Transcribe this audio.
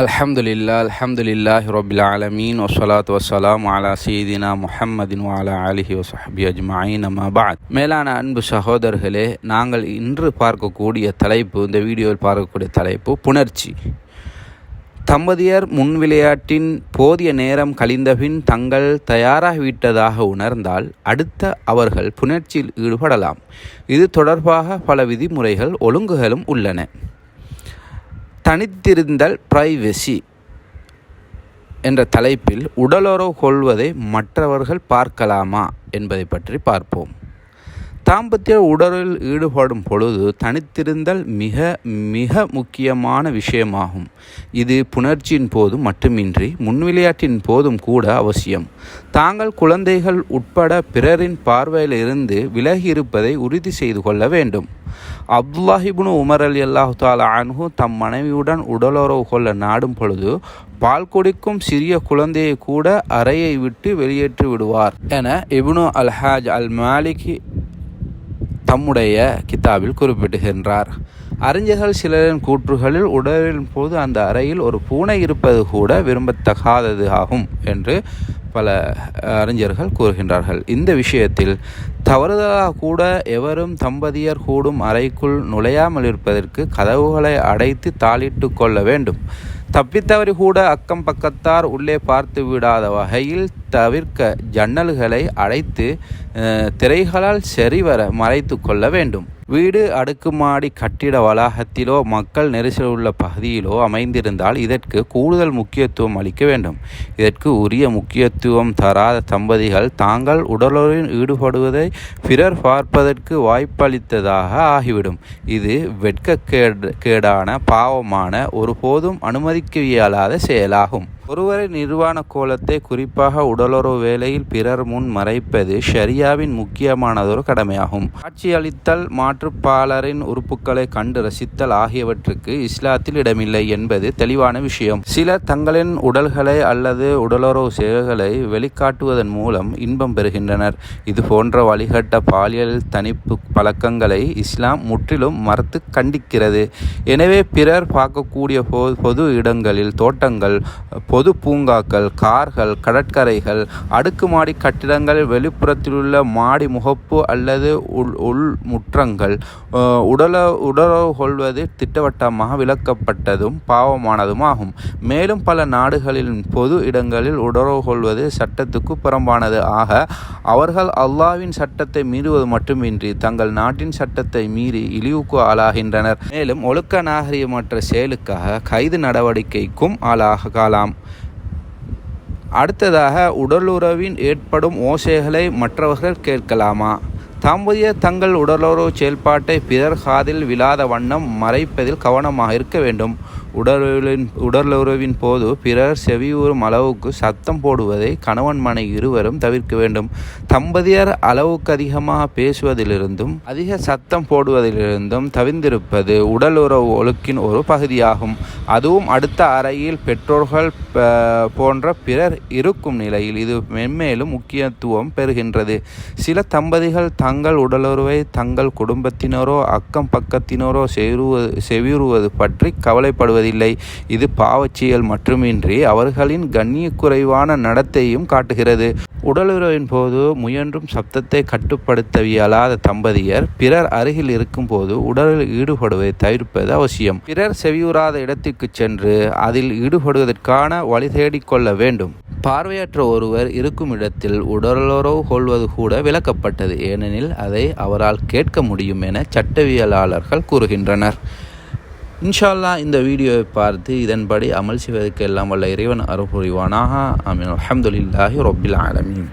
அல்ஹம்துலில்லா அல்ஹம்துலில்லாஹி ரொபில் ஆலமீன் ஒசலாத் வசலாம் அலா சீதினா முஹம்மதின் வாலா அலிஹி வசஹபி அஜ்மாயின் அம்மாபாத் மேலான அன்பு சகோதரர்களே நாங்கள் இன்று பார்க்கக்கூடிய தலைப்பு இந்த வீடியோவில் பார்க்கக்கூடிய தலைப்பு புணர்ச்சி. தம்பதியர் முன் விளையாட்டின் போதிய நேரம் கழிந்தபின் தங்கள் தயாராகிவிட்டதாக உணர்ந்தால் அடுத்த அவர்கள் புணர்ச்சியில் ஈடுபடலாம். இது தொடர்பாக பல விதிமுறைகள் ஒழுங்குகளும் உள்ளன. தனித்திருந்தல் பிரைவசி என்ற தலைப்பில் உடலுறவு கொள்வதை மற்றவர்கள் பார்க்கலாமா என்பதை பற்றி பார்ப்போம். தாம்பத்திய உடலில் ஈடுபடும் பொழுது தனித்திருந்தல் மிக மிக முக்கியமான விஷயமாகும். இது புணர்ச்சியின் போதும் மட்டுமின்றி முன்விளையாட்டின் போதும் கூட அவசியம். தாங்கள் குழந்தைகள் உட்பட பிறரின் பார்வையிலிருந்து விலகி இருப்பதை உறுதி செய்து கொள்ள வேண்டும். அப்துல்லாஹிபுனு உமர் அலி அல்லாஹு தாலா அன்ஹு தம் மனைவியுடன் உடலுறவு கொள்ள நாடும் பொழுது பால் குடிக்கும் சிறிய குழந்தையை கூட அறையை விட்டு வெளியேற்றி விடுவார் என இப்னு அல்ஹாஜ் அல் மாலிகி தம்முடைய கித்தாபில் குறிப்பிடுகின்றார். அறிஞர்கள் சிலரின் கூற்றுகளில் உடலின் போது அந்த அறையில் ஒரு பூனை இருப்பது கூட விரும்பத்தகாதது ஆகும் என்று பல அறிஞர்கள் கூறுகின்றார்கள். இந்த விஷயத்தில் தவறுதலாக கூட எவரும் தம்பதியர் கூடும் அறைக்குள் நுழையாமல் இருப்பதற்கு கதவுகளை அடைத்து தாளிட்டு கொள்ள வேண்டும். தப்பித்தவறி கூட அக்கம் பக்கத்தார் உள்ளே பார்த்து விடாத வகையில் தவிர்க்க ஜன்னல்களை அடைத்து திரைகளால் சரிவர மறைத்து கொள்ள வேண்டும். வீடு அடுக்குமாடி கட்டிட வளாகத்திலோ மக்கள் நெரிசல் உள்ள பகுதியிலோ அமைந்திருந்தால் இதற்கு கூடுதல் முக்கியத்துவம் அளிக்க வேண்டும். இதற்கு உரிய முக்கியத்துவம் தராத தம்பதிகள் தாங்கள் உடலுடன் ஈடுபடுவதை பிறர் பார்ப்பதற்கு வாய்ப்பளித்ததாக ஆகிவிடும். இது வெட்கக்கேடு கேடான பாவமான ஒருபோதும் அனுமதிக்க இயலாத செயலாகும். ஒருவரை நிர்வாண கோலத்தை குறிப்பாக உடலுறவு வேலையில் பிறர் முன் மறைப்பது ஷரியாவின் முக்கியமானதொரு கடமையாகும். காட்சியளித்தல் மாற்றுப்பாளரின் உறுப்புகளை கண்டு ரசித்தல் ஆகியவற்றுக்கு இஸ்லாத்தில் இடமில்லை என்பது தெளிவான விஷயம். சிலர் தங்களின் உடல்களை அல்லது உடலுறவு செயல்களை வெளிக்காட்டுவதன் மூலம் இன்பம் பெறுகின்றனர். இது போன்ற வழிகட்ட பாலியல் தனிப்பு பழக்கங்களை இஸ்லாம் முற்றிலும் மறுத்து கண்டிக்கிறது. எனவே பிறர் பார்க்கக்கூடிய பொது இடங்களில் தோட்டங்கள் பொது பூங்காக்கள் கார்கள் கடற்கரைகள் அடுக்குமாடி கட்டிடங்கள் வெளிப்புறத்திலுள்ள மாடி முகப்பு அல்லது உள் உள் முற்றங்கள் உடல உடலுறவு கொள்வது திட்டவட்டமாக விளக்கப்பட்டதும் பாவமானதும் ஆகும் மேலும் பல நாடுகளில் பொது இடங்களில் உடலுறவு கொள்வது சட்டத்துக்கு புறம்பானது. ஆக அவர்கள் அல்லாவின் சட்டத்தை மீறுவது மட்டுமின்றி தங்கள் நாட்டின் சட்டத்தை மீறி இழிவுக்கு ஆளாகின்றனர். மேலும் ஒழுக்க நாகரிகமற்ற செயலுக்காக கைது நடவடிக்கைக்கும் ஆளாகலாம். அடுத்ததாக உடலுறவின் ஏற்படும் ஓசைகளை மற்றவர்கள் கேட்கலாமா? தாம்பதிய தங்கள் உடலுறவு செயல்பாட்டை பிறர் காதில் விழாத வண்ணம் மறைப்பதில் கவனமாக இருக்க வேண்டும். உடலின் உடலுறவின் போது பிறர் செவியூறும் அளவுக்கு சத்தம் போடுவதை கணவன் மனை இருவரும் தவிர்க்க வேண்டும். தம்பதியர் அளவுக்கு அதிகமாக பேசுவதிலிருந்தும் அதிக சத்தம் போடுவதிலிருந்தும் தவிர்ந்திருப்பது உடலுறவு ஒழுக்கின் ஒரு பகுதியாகும். அதுவும் அடுத்த அறையில் பெற்றோர்கள் போன்ற பிறர் இருக்கும் நிலையில் இது மென்மேலும் முக்கியத்துவம் பெறுகின்றது. சில தம்பதிகள் தங்கள் உடலுறவை தங்கள் குடும்பத்தினரோ அக்கம் பக்கத்தினரோ செவிறுவது செவியுறுவது பற்றி கவலைப்படுவது வருவதில்லை இது பாவச்சியல் மட்டுமின்றி அவர்களின் கண்ணிய குறைவான நடத்தையும் காட்டுகிறது. உடலுறவின் போது முயன்றும் சப்தத்தை கட்டுப்படுத்த இயலாத தம்பதியர் பிறர் அருகில் இருக்கும் போது உடலில் ஈடுபடுவதை தவிர்ப்பது அவசியம். பிறர் செவியுறாத இடத்திற்கு சென்று அதில் ஈடுபடுவதற்கான வழி தேடிக்கொள்ள வேண்டும். பார்வையற்ற ஒருவர் இருக்கும் இடத்தில் உடலுறவு கொள்வது கூட விளக்கப்பட்டது. ஏனெனில் அதை அவரால் கேட்க முடியும் என சட்டவியலாளர்கள் கூறுகின்றனர். இன்ஷால்லா இந்த வீடியோவை பார்த்து இதன்படி அமல் செய்வதற்கு எல்லாம் வல்ல இறைவன் அருள் புரிவானாக அமீன் அலமதுல்லாஹி ரொபில் ஆலமீன்.